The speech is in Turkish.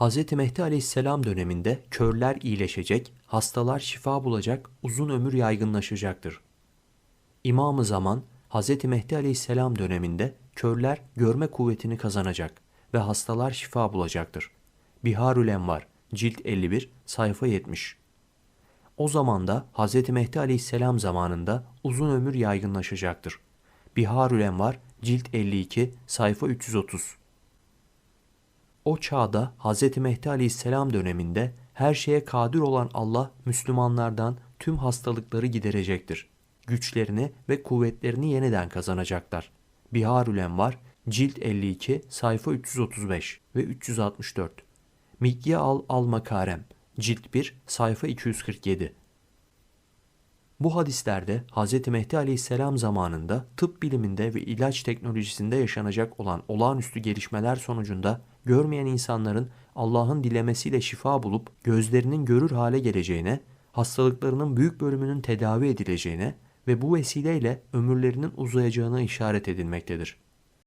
Hz. Mehdi Aleyhisselam döneminde körler iyileşecek, hastalar şifa bulacak, uzun ömür yaygınlaşacaktır. İmam-ı Zaman, Hz. Mehdi Aleyhisselam döneminde körler görme kuvvetini kazanacak ve hastalar şifa bulacaktır. Biharül Envar, cilt 51, sayfa 70. O zaman da Hz. Mehdi Aleyhisselam zamanında uzun ömür yaygınlaşacaktır. Biharül Envar, cilt 52, sayfa 330. O çağda Hz. Mehdi Aleyhisselam döneminde her şeye kadir olan Allah Müslümanlardan tüm hastalıkları giderecektir. Güçlerini ve kuvvetlerini yeniden kazanacaklar. Biharül Envar, cilt 52, sayfa 335 ve 364. Mikye al al makarem, cilt 1, sayfa 247. Bu hadislerde Hz. Mehdi Aleyhisselam zamanında tıp biliminde ve ilaç teknolojisinde yaşanacak olan olağanüstü gelişmeler sonucunda görmeyen insanların Allah'ın dilemesiyle şifa bulup gözlerinin görür hale geleceğine, hastalıklarının büyük bölümünün tedavi edileceğine ve bu vesileyle ömürlerinin uzayacağına işaret edilmektedir.